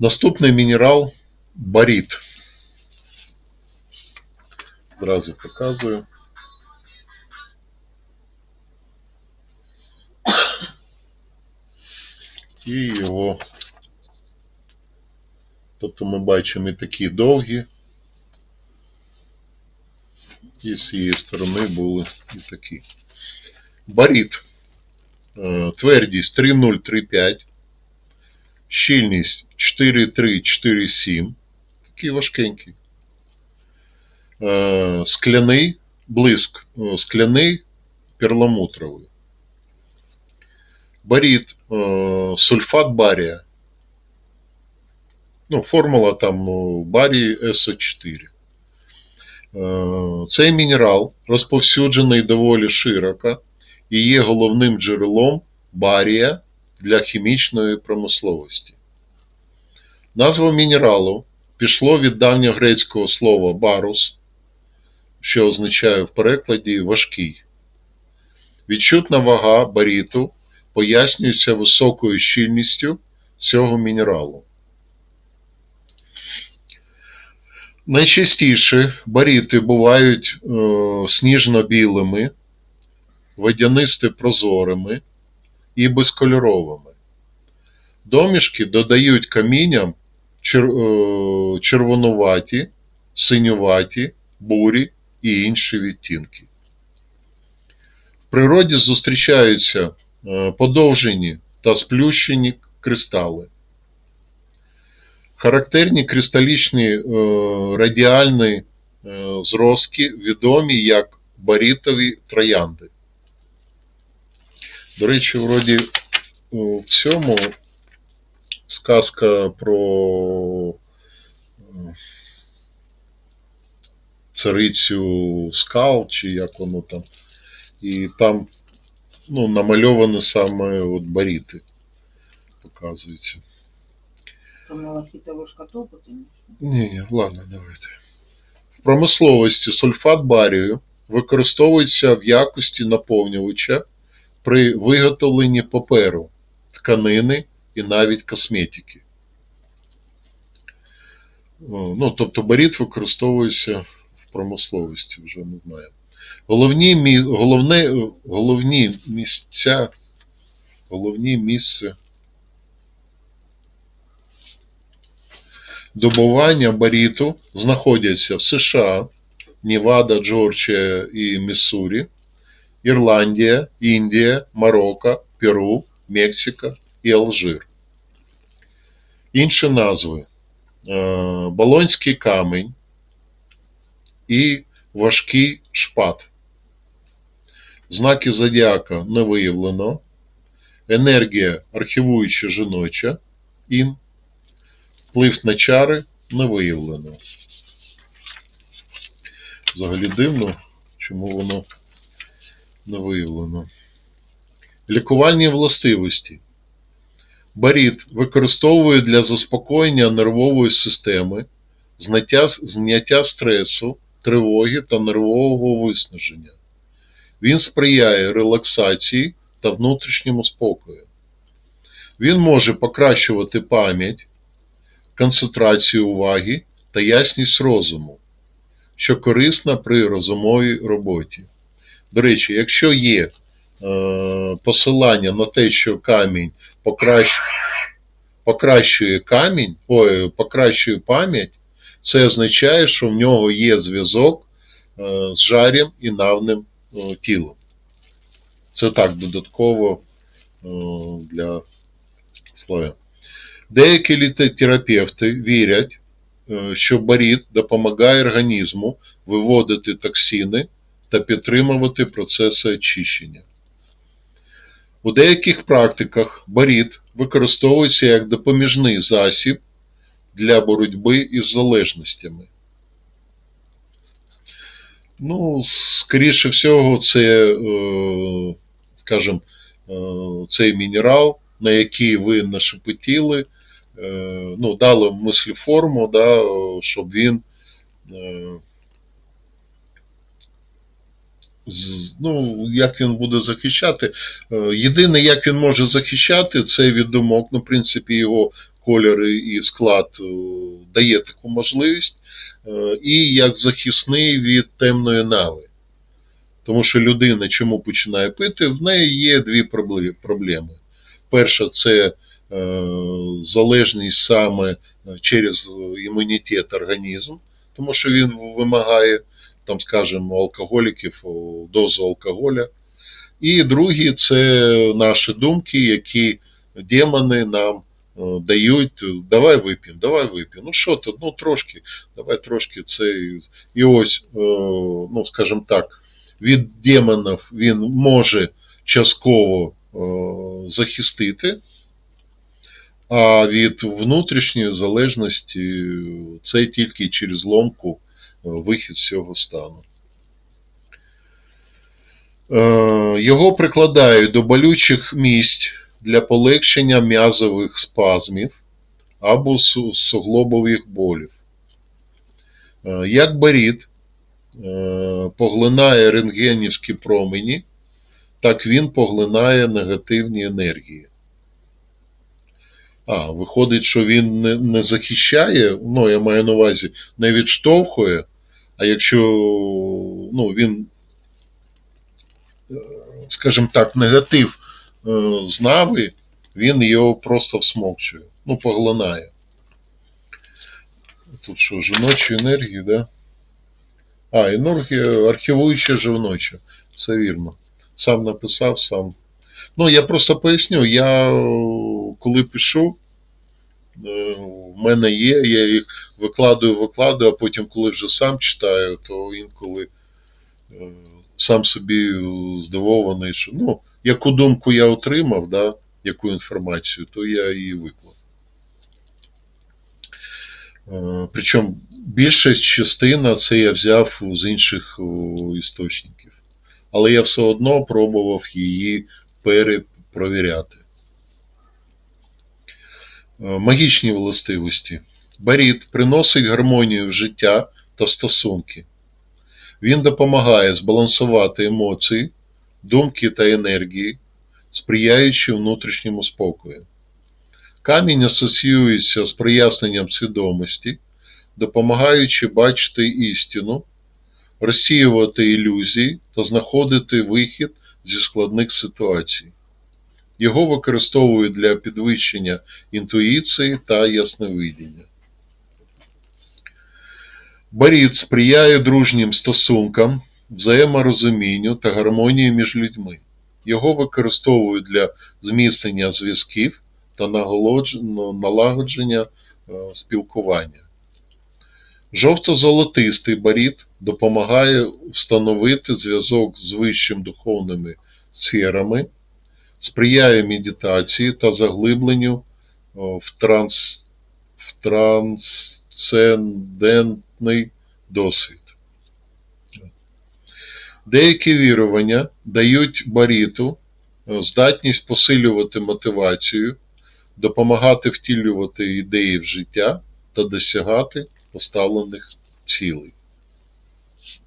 Наступний мінерал баріт. Одразу показую. І його. Тобто ми бачимо і такі довгі. І з цієї сторони були і такі. Баріт. Е, Твердість 3035. Щільність 4347. Такий важкенький. Е, Скляний блиск. е, Скляний перламутровий. Баріт. е, Сульфат барія. Ну, формула там ну, барії СО4. Е, Цей мінерал розповсюджений доволі широко і є головним джерелом барія для хімічної промисловості. Назва мінералу пішло від давньогрецького слова барус, що означає в перекладі важкий. Відчутна вага баріту пояснюється високою щільністю цього мінералу. Найчастіше баріти бувають е, сніжно-білими, водянисто прозорими і безкольоровими. Домішки додають камінням червонуваті, синюваті, бурі і інші відтінки. В природі зустрічаються е, подовжені та сплющені кристали. Характерні кристалічні е, радіальні е, зразки відомі як барітові троянди. До речі, вроді в цьому сказка про е, царицю скал, чи як воно там. І там ну, намальовані саме от баріти, показується. Ні, ні, ладно, давайте. В промисловості сульфат барію використовується в якості наповнювача при виготовленні паперу, тканини і навіть косметики. Ну, тобто баріт використовується в промисловості, вже не знаю. Головні, головне, головні місця, головні місця добування баріту знаходяться в США, Невада, Джорджія і Міссурі, Ірландія, Індія, Марокко, Перу, Мексика і Алжир. Інші назви е, Болонський камінь і важкий шпат. Знаки зодіака не виявлено. Енергія архівуюча жіноча, ін, Вплив на чари не виявлено. Взагалі дивно, чому воно не виявлено. Лікувальні властивості. Баріт використовує для заспокоєння нервової системи, зняття, стресу, тривоги та нервового виснаження. Він сприяє релаксації та внутрішньому спокою. Він може покращувати пам'ять, концентрацію уваги та ясність розуму, що корисна при розумовій роботі. До речі, якщо є е, посилання на те, що камінь. Покращує камінь, ой, покращує пам'ять, це означає, що в нього є зв'язок е, з жарем і навним е, тілом. Це так додатково е, для слоя. Деякі літотерапевти вірять, що баріт допомагає організму виводити токсини та підтримувати процеси очищення. У деяких практиках баріт використовується як допоміжний засіб для боротьби із залежностями. Ну, скоріше всього, це, е, скажімо, е, цей мінерал, на який ви нашепотіли, е, ну, дали мислеформу, да, щоб він е, з- ну, як він буде захищати. Е, Єдине, як він може захищати, це від думок. Ну, в принципі, його кольор і склад е, дає таку можливість, е, і як захисний від темної нави. Тому що людина чому починає пити, в неї є дві проблеми. Перша це залежність саме через імунітет організму, тому що він вимагає, там, скажімо, алкоголіків дозу алкоголя. І другі це наші думки, які демони нам дають, давай вип'ємо, давай вип'ємо. Ну що ти, ну трошки, давай трошки це. і- ось, ну скажімо так, від демонів він може частково захистити, а від внутрішньої залежності це тільки через ломку вихід з цього стану. Е, Його прикладають до болючих місць для полегшення м'язових спазмів або суглобових болів. Е, Як баріт е, поглинає рентгенівські промені, так він поглинає негативні енергії. А, виходить, що він не захищає, ну, я маю на увазі, не відштовхує, а якщо ну, він, скажімо так, негатив е, з нави, він його просто всмокчує, ну, поглинає. Тут що, жіночі енергії, да? А, енергія архівуюча жіноча. Це вірно. Сам написав, сам. Ну, я просто поясню, я е, коли пишу, е, в мене є, я їх викладаю, викладаю, а потім, коли вже сам читаю, то інколи е, сам собі здивований, що ну, яку думку я отримав, да, яку інформацію, то я її виклав. Е, Причому більшість частина це я взяв з інших істочників. Але я все одно пробував її перепровіряти. Е, Магічні властивості. Баріт приносить гармонію в життя та стосунки. Він допомагає збалансувати емоції, думки та енергії, сприяючи внутрішньому спокою. Камінь асоціюється з проясненням свідомості, допомагаючи бачити істину, розсіювати ілюзії та знаходити вихід зі складних ситуацій. Його використовують для підвищення інтуїції та ясновидіння. Баріт сприяє дружнім стосункам, взаєморозумінню та гармонії між людьми. Його використовують для зміцнення зв'язків та налагодження е, спілкування. Жовто-золотистий баріт допомагає встановити зв'язок з вищим духовними сферами, сприяє медитації та заглибленню в, транс, в трансцендентний досвід. Деякі вірування дають баріту е, здатність посилювати мотивацію, допомагати втілювати ідеї в життя та досягати поставлених цілей.